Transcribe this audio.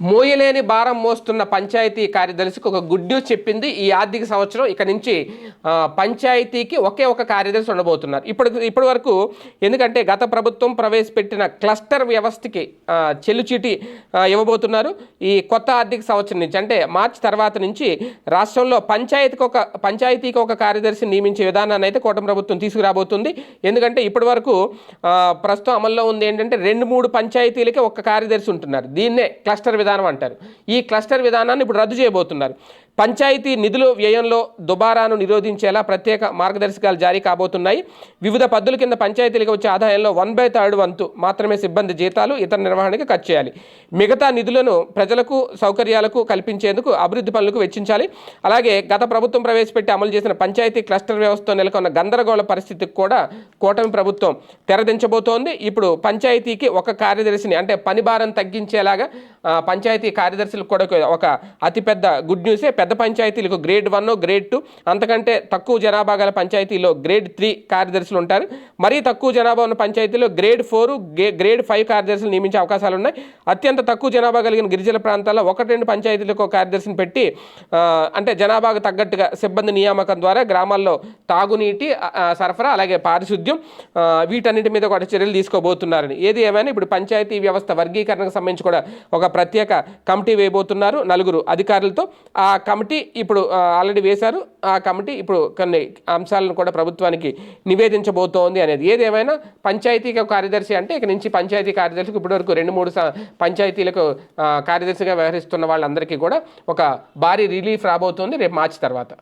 మోయలేని భారం మోస్తున్న పంచాయతీ కార్యదర్శికి ఒక గుడ్ న్యూస్ చెప్పింది. ఈ ఆర్థిక సంవత్సరం ఇక నుంచి పంచాయతీకి ఒకే ఒక కార్యదర్శి ఉండబోతున్నారు. ఇప్పుడు ఇప్పటి వరకు ఎందుకంటే గత ప్రభుత్వం ప్రవేశపెట్టిన క్లస్టర్ వ్యవస్థకి చెల్లుచీటి ఇవ్వబోతున్నారు. ఈ కొత్త ఆర్థిక సంవత్సరం నుంచి అంటే మార్చి తర్వాత నుంచి రాష్ట్రంలో పంచాయతీకి ఒక పంచాయతీకి ఒక కార్యదర్శి నియమించే విధానాన్ని అయితే కూటమి ప్రభుత్వం తీసుకురాబోతుంది. ఎందుకంటే ఇప్పటి వరకు ప్రస్తుతం అమల్లో ఉంది ఏంటంటే రెండు మూడు పంచాయతీలకి ఒక కార్యదర్శి ఉంటున్నారు. దీన్నే క్లస్టర్ విధానం అంటారు. ఈ క్లస్టర్ విధానాన్ని ఇప్పుడు రద్దు చేయబోతున్నారు. పంచాయతీ నిధులు వ్యయంలో దుబారాను నిరోధించేలా ప్రత్యేక మార్గదర్శకాలు జారీ కాబోతున్నాయి. వివిధ పద్ధతుల కింద పంచాయతీలకు వచ్చే ఆదాయంలో వన్ బై థర్డ్ వంతు మాత్రమే సిబ్బంది జీతాలు ఇతర నిర్వహణకి ఖర్చు చేయాలి. మిగతా నిధులను ప్రజలకు సౌకర్యాలకు కల్పించేందుకు అభివృద్ధి పనులకు వెచ్చించాలి. అలాగే గత ప్రభుత్వం ప్రవేశపెట్టి అమలు చేసిన పంచాయతీ క్లస్టర్ వ్యవస్థతో నెలకొన్న గందరగోళ పరిస్థితికి కూడా కూటమి ప్రభుత్వం తెరదించబోతోంది. ఇప్పుడు పంచాయతీకి ఒక కార్యదర్శిని అంటే పని భారం తగ్గించేలాగా పంచాయతీ కార్యదర్శులకు కూడా ఒక- ఒక అతిపెద్ద గుడ్ న్యూసే పెద్ద పంచాయతీలకు గ్రేడ్ వన్ గ్రేడ్ టూ అంతకంటే తక్కువ జనాభా గల పంచాయతీలో గ్రేడ్ త్రీ కార్యదర్శులు ఉంటారు. మరీ తక్కువ జనాభా ఉన్న పంచాయతీలో గ్రేడ్ ఫోర్ గ్రేడ్ ఫైవ్ కార్యదర్శులు నియమించే అవకాశాలు ఉన్నాయి. అత్యంత తక్కువ జనాభా కలిగిన గిరిజన ప్రాంతాల్లో ఒకటి రెండు పంచాయతీలకు ఒక కార్యదర్శిని పెట్టి అంటే జనాభాకు తగ్గట్టుగా సిబ్బంది నియామకం ద్వారా గ్రామాల్లో తాగునీటి సరఫరా అలాగే పారిశుద్ధ్యం వీటన్నిటి మీద కూడా చర్యలు తీసుకోబోతున్నారని. ఏది ఏమైనా ఇప్పుడు పంచాయతీ వ్యవస్థ వర్గీకరణకు సంబంధించి కూడా ఒక ప్రత్యేక కమిటీ వేయబోతున్నారు నలుగురు అధికారులతో. ఆ కమిటీ ఇప్పుడు ఆల్రెడీ వేశారు. ఆ కమిటీ ఇప్పుడు కొన్ని అంశాలను కూడా ప్రభుత్వానికి నివేదించబోతోంది అనేది. ఏదేమైనా పంచాయతీకి కార్యదర్శి అంటే ఇక నుంచి పంచాయతీ కార్యదర్శికి ఇప్పటివరకు రెండు మూడు పంచాయతీలకు కార్యదర్శిగా వ్యవహరిస్తున్న వాళ్ళందరికీ కూడా ఒక భారీ రిలీఫ్ రాబోతోంది రేపు మార్చి తర్వాత.